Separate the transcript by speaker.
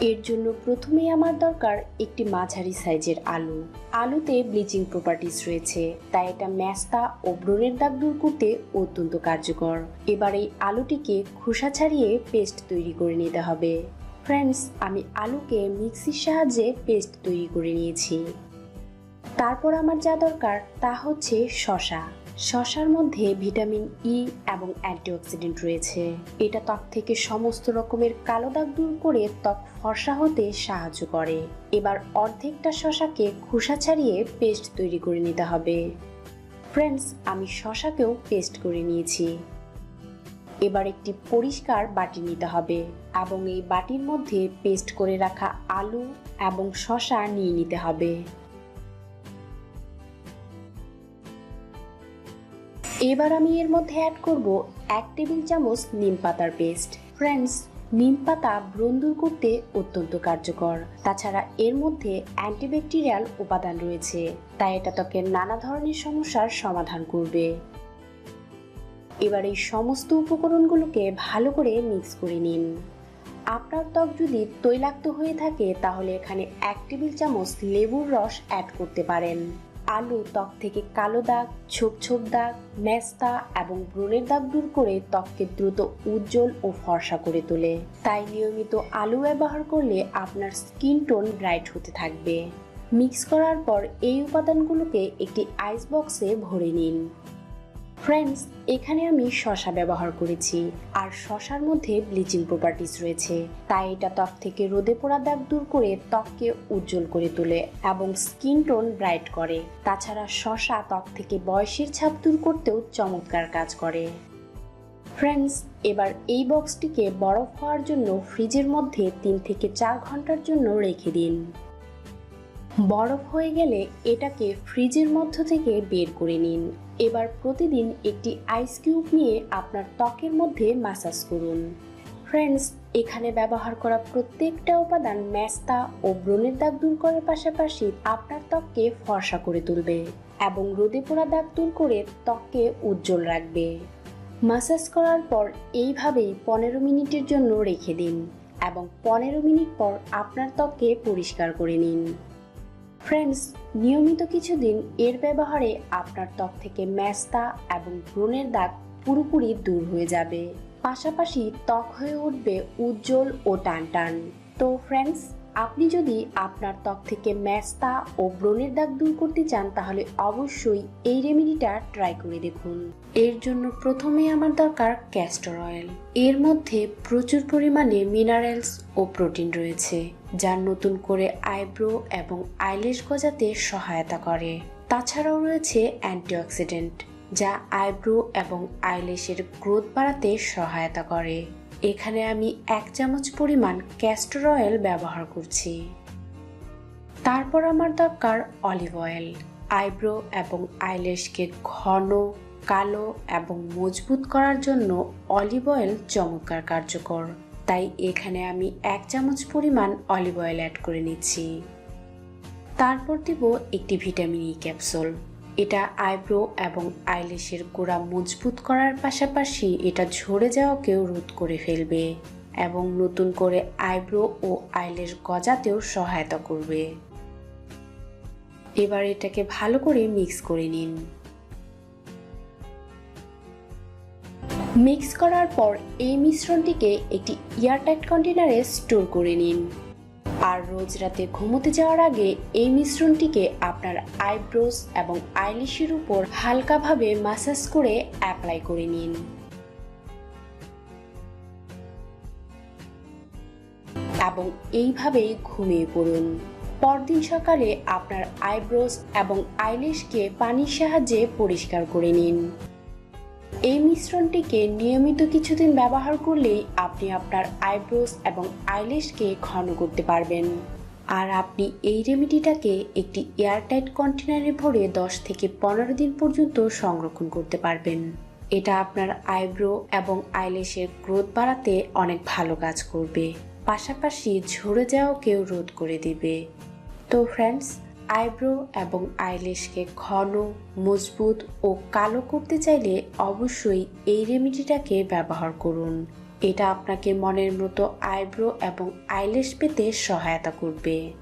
Speaker 1: এর জন্য প্রথমেই আমার দরকার একটি মাঝারি সাইজের আলু। আলুতে ব্লিচিং প্রপার্টিস রয়েছে, তাই এটা ম্যাস্তা ও ব্রণের দাগ দূর করতে অত্যন্ত কার্যকর। এবার এই আলুটিকে খোসা ছাড়িয়ে পেস্ট তৈরি করে নিতে হবে। ফ্রেন্ডস আমি আলুকে মিক্সির সাহায্যে পেস্ট তৈরি করে নিয়েছি। তারপর আমার যা দরকার তা হচ্ছে শশা শশার মধ্যে ভিটামিন ই এবং অ্যান্টিঅক্সিডেন্ট রয়েছে। এটা ত্বক থেকে সমস্ত রকমের কালো দাগ দূর করে ত্বক ফর্সা হতে সাহায্য করে। এবার অর্ধেকটা শশাকে খোসা ছাড়িয়ে পেস্ট তৈরি করে নিতে হবে। ফ্রেন্ডস, আমি শশাকেও পেস্ট করে নিয়েছি। এবার একটি পরিষ্কার বাটি নিতে হবে এবং এই বাটির মধ্যে পেস্ট করে রাখা আলু এবং শশা নিয়ে নিতে হবে। এবার আমি এর মধ্যে অ্যাড করব এক টেবিল চামচ নিম পাতার পেস্ট ফ্রেন্ডস নিম পাতা ব্রণ দূর করতে অত্যন্ত কার্যকর। তাছাড়া এর মধ্যে অ্যান্টিব্যাকটেরিয়াল উপাদান রয়েছে, তাই এটা ত্বকের নানা ধরনের সমস্যার সমাধান করবে। এবার এই সমস্ত উপকরণগুলোকে ভালো করে মিক্স করে নিন। আপনার ত্বক যদি তৈলাক্ত হয়ে থাকে, তাহলে এখানে এক টেবিল চামচ লেবুর রস অ্যাড করতে পারেন। আলু, ত্বক থেকে কালো দাগ, ছোপ ছোপ দাগ, মেস্তা এবং ব্রণের দাগ দূর করে ত্বককে দ্রুত উজ্জ্বল ও ফর্সা করে তোলে। তাই নিয়মিত আলু ব্যবহার করলে আপনার স্কিন টোন ব্রাইট হতে থাকবে। মিক্স করার পর এই উপাদানগুলোকে একটি আইস বক্সে ভরে নিন। ফ্রেন্ডস এখানে আমি শশা ব্যবহার করেছি, আর শশার মধ্যে ব্লিচিং প্রপার্টিস রয়েছে। তাই এটা ত্বক থেকে রোদে পোড়া দাগ দূর করে ত্বককে উজ্জ্বল করে তোলে এবং স্কিন টোন ব্রাইট করে। তাছাড়া শশা ত্বক থেকে বয়সের ছাপ দূর করতেও চমৎকার কাজ করে। ফ্রেন্ডস এবার এই বক্সটিকে বরফ হওয়ার জন্য ফ্রিজের মধ্যে তিন থেকে চার ঘণ্টার জন্য রেখে দিন। বরফ হয়ে গেলে এটাকে ফ্রিজের মধ্য থেকে বের করে নিন। এবার প্রতিদিন একটি আইস কিউব নিয়ে আপনার ত্বকের মধ্যে মাসাজ করুন। ফ্রেন্ডস এখানে ব্যবহার করা প্রত্যেকটা উপাদান ম্যাস্তা ও ব্রণের দাগ দূর করার পাশাপাশি আপনার ত্বককে ফর্সা করে তুলবে এবং রোদে পোড়া দাগ দূর করে ত্বককে উজ্জ্বল রাখবে। মাসাজ করার পর এইভাবেই পনেরো মিনিটের জন্য রেখে দিন এবং পনেরো মিনিট পর আপনার ত্বককে পরিষ্কার করে নিন। ফ্রেন্ডস নিয়মিত কিছুদিন এর ব্যবহারে আপনার ত্বক থেকে ম্যাস্তা এবং ব্রণের দাগ পুরোপুরি দূর হয়ে যাবে। পাশাপাশি ত্বক হয়ে উঠবে উজ্জ্বল ও টান টান তো ফ্রেন্ডস আপনি যদি আপনার ত্বক থেকে ম্যাস্তা ও ব্রণের দাগ দূর করতে চান, তাহলে অবশ্যই এই রেমেডিটা ট্রাই করে দেখুন। এর জন্য প্রথমে আমার দরকার ক্যাস্টর অয়েল এর মধ্যে প্রচুর পরিমাণে মিনারেলস ও প্রোটিন রয়েছে, যা নতুন করে আইব্রো এবং আইলেশ গজাতে সহায়তা করে। তাছাড়াও রয়েছে অ্যান্টিঅক্সিডেন্ট যা আইব্রো এবং আইলেশের গ্রোথ বাড়াতে সহায়তা করে। এখানে আমি এক চামচ পরিমাণ ক্যাস্টর অয়েল ব্যবহার করছি। তারপর আমার দরকার অলিভ অয়েল আইব্রো এবং আইলেশকে ঘন, কালো এবং মজবুত করার জন্য অলিভ অয়েল চমৎকার কার্যকর। তাই এখানে আমি এক চামচ পরিমাণ অলিভ অয়েল অ্যাড করে নিচ্ছি। তারপর দেব একটি ভিটামিন ই ক্যাপসুল এটা আইব্রো এবং আইলেশের গোড়া মজবুত করার পাশাপাশি এটা ঝরে যাওয়াকেও রোধ করে ফেলবে এবং নতুন করে আইব্রো ও আইলেশ গজাতেও সহায়তা করবে। এবার এটাকে ভালো করে মিক্স করে নিন। মিক্স করার পর এই মিশ্রণটিকে একটি এয়ারটাইট কন্টেনারে স্টোর করে নিন। আর রোজ রাতে ঘুমোতে যাওয়ার আগে এই মিশ্রণটিকে আপনার আইব্রোস এবং আইলিশের উপর হালকাভাবে মাসাজ করে অ্যাপ্লাই করে নিন। এবং এইভাবেই ঘুমিয়ে পড়ুন। পরদিন সকালে আপনার আইব্রোস এবং আইলিশকে পানির সাহায্যে পরিষ্কার করে নিন। এই মিশ্রণটিকে নিয়মিত কিছুদিন ব্যবহার করলেই আপনি আপনার আইব্রোস এবং আইলিশকে ঘন করতে পারবেন। আর আপনি এই রেমেডিটাকে একটি এয়ারটাইট কন্টেনারে ভরে দশ থেকে পনেরো দিন পর্যন্ত সংরক্ষণ করতে পারবেন। এটা আপনার আইব্রো এবং আইলিশের গ্রোথ বাড়াতে অনেক ভালো কাজ করবে। পাশাপাশি ঝরে যাওয়াকেও রোধ করে দিবে। তো ফ্রেন্ডস আইব্রো এবং আইলেশকে ঘন, মজবুত ও কালো করতে চাইলে অবশ্যই এই রেমিডিটাকে ব্যবহার করুন। এটা আপনাকে মনের মতো আইব্রো এবং আইলেশ পেতে সহায়তা করবে।